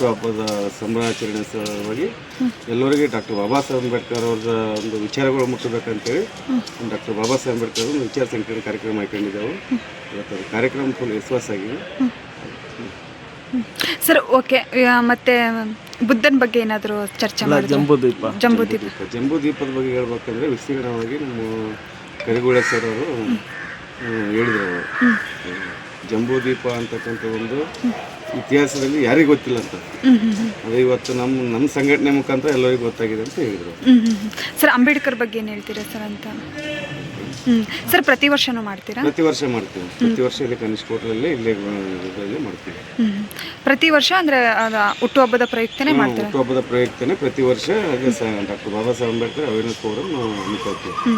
ಹುಟ್ಟುಹಬ್ಬದ ಸಂಭ್ರಮಾಚರಣೆ ಸಲುವಾಗಿ ಎಲ್ಲರಿಗೆ ಡಾಕ್ಟರ್ ಬಾಬಾ ಸಾಹೇಬ್ ಅಂಬೇಡ್ಕರ್ ಅವ್ರದ ಒಂದು ವಿಚಾರಗಳು ಮುಟ್ಟಬೇಕಂತೇಳಿ ಡಾಕ್ಟರ್ ಬಾಬಾ ಸಾಹೇಬ್ ಅಂಬೇಡ್ಕರ್ ಒಂದು ವಿಚಾರ ಸಂಕಿರಣ ಕಾರ್ಯಕ್ರಮ ಹಾಕೊಂಡಿದ್ದೆವು. ಇವತ್ತು ಅದು ಕಾರ್ಯಕ್ರಮ ಫುಲ್ ಯಶಸ್ಸಾಗಿ ಸರ್ ಓಕೆ. ಮತ್ತೆ ಬುದ್ಧನ ಬಗ್ಗೆ ಏನಾದರೂ ಚರ್ಚೆ ಮಾಡಿದ್ರು? ಜಂಬೂದ್ವೀಪ ಜಂಬೂದ್ವೀಪ ಜಂಬೂ ದೀಪದ ಬಗ್ಗೆ ಹೇಳ್ಬೇಕಂದ್ರೆ ವಿಸ್ತೀರ್ಣವಾಗಿ ನಮ್ಮ ಕರಿಗುಳೆ ಸರ್ ಅವರು ಹೇಳಿದ್ರು. ಜಂಬೂದ್ವೀಪ ಜಂಬೂ ದೀಪ ಅಂತಕ್ಕಂಥ ಒಂದು ಇತಿಹಾಸದಲ್ಲಿ ಯಾರಿಗೂ ಗೊತ್ತಿಲ್ಲ ಅಂತ. ಅದು ಇವತ್ತು ನಮ್ಮ ನಮ್ಮ ಸಂಘಟನೆ ಮುಖಾಂತರ ಎಲ್ಲರಿಗೂ ಗೊತ್ತಾಗಿದೆ ಅಂತ ಹೇಳಿದರು. ಸರ್ ಅಂಬೇಡ್ಕರ್ ಬಗ್ಗೆ ಏನು ಹೇಳ್ತೀರಾ ಸರ್ ಅಂತ? ಸರ್ ಪ್ರತಿ ವರ್ಷನೂ ಮಾಡ್ತೀರಾ? ಪ್ರತಿ ವರ್ಷ ಮಾಡ್ತೀವಿ. ಪ್ರತಿ ವರ್ಷ ಇಲ್ಲಿ ಕನಿಷ್ಠ ಹೋಟ್ಲಲ್ಲಿ ಇಲ್ಲೇ ಇದರಲ್ಲಿ ಮಾಡ್ತೀವಿ. ಪ್ರತಿ ವರ್ಷ ಅಂದ್ರೆ ಹುಟ್ಟು ಹುಟ್ಟುಹಬ್ಬದ ಪ್ರಯುಕ್ತನೇ ಮಾಡ್ತೀರಾ? ಹುಟ್ಟುಹಬ್ಬದ ಪ್ರಯುಕ್ತನೇ ಪ್ರತಿ ವರ್ಷ doctor Baba Saheb Ambedkar awareness program ನಾವು ಹಮ್ಮಿಕೊಳ್ತೀವಿ.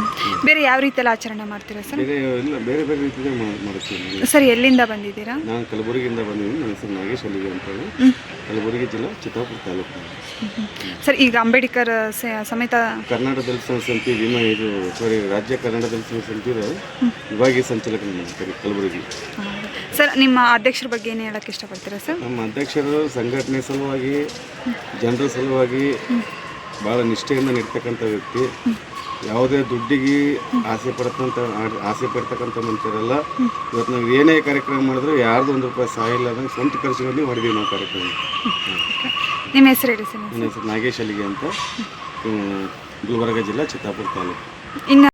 ಬೇರೆ ಯಾವ ರೀತಿಯಲ್ಲಿ ಆಚರಣೆ ಮಾಡ್ತೀರಾ ಸರ್? ಬೇರೆ ಇಲ್ಲ ಬೇರೆ ಬೇರೆ ರೀತಿಯಲ್ಲಿ ಮಾಡ್ತೀವಿ ಸರ್ ಎಲ್ಲಿಂದ ಬಂದಿದ್ದೀರಾ? ನಾನು ಕಲಬುರಗಿಯಿಂದ ಬಂದಿದ್ದೀನಿ ನನ್ನ ಹೆಸರು ನಾಗೇಶ್ ಅಲ್ಲಿಗೆ ಅಂತೇಳಿ ಕಲಬುರಗಿ ಜಿಲ್ಲಾ ಚಿತ್ತಾಪುರ ತಾಲೂಕು ಸರ್ ಈಗ ಅಂಬೇಡ್ಕರ್ ಸಮೇತ ಕರ್ನಾಟಕ ದಲಿತ ಸಮಿತಿ ವಿಮಾ ಇದು ಸಾರಿ ರಾಜ್ಯ ಕನ್ನಡ ದಲಿತ ಸಂಘ ಸಮಿತಿಯ ವಿಭಾಗೀಯ ಸಂಚಾಲಕ ಕಲಬುರಗಿ. ಸರ್ ನಿಮ್ಮ ಅಧ್ಯಕ್ಷರ ಬಗ್ಗೆ ಏನು ಹೇಳಕ್ಕೆ ಇಷ್ಟಪಡ್ತೀರಾ ಸರ್? ನಮ್ಮ ಅಧ್ಯಕ್ಷರು ಸಂಘಟನೆ ಸಲುವಾಗಿ ಜನರ ಸಲುವಾಗಿ ಭಾಳ ನಿಷ್ಠೆಯಿಂದ ನೀಡ್ತಕ್ಕಂಥ ವ್ಯಕ್ತಿ. ಯಾವುದೇ ದುಡ್ಡಿಗೆ ಆಸೆ ಪಡ್ತಂತ ಆಸೆ ಪಡ್ತಕ್ಕಂಥ ಮನುಷ್ಯರೆಲ್ಲ. ಇವತ್ತು ನಾವು ಏನೇ ಕಾರ್ಯಕ್ರಮ ಮಾಡಿದ್ರು ಯಾರ್ದು ಒಂದು ರೂಪಾಯಿ ಸಹಾಯ ಇಲ್ಲದಂಗೆ ಸ್ವಂತ ಖರ್ಚಿನಲ್ಲಿ ಹೊಡೆದೀವಿ ನಾವು ಕಾರ್ಯಕ್ರಮ. ನಿಮ್ಮ ಹೆಸರು ಹೇಳಿ ಸರ್ ನನ್ನ ಹೆಸರು ನಾಗೇಶ್ ಅಲ್ಲಿಗೆ ಅಂತ ಗುಲ್ಬರ್ಗ ಜಿಲ್ಲಾ ಚಿತ್ತಾಪುರ ತಾಲೂಕು. ಇನ್ನು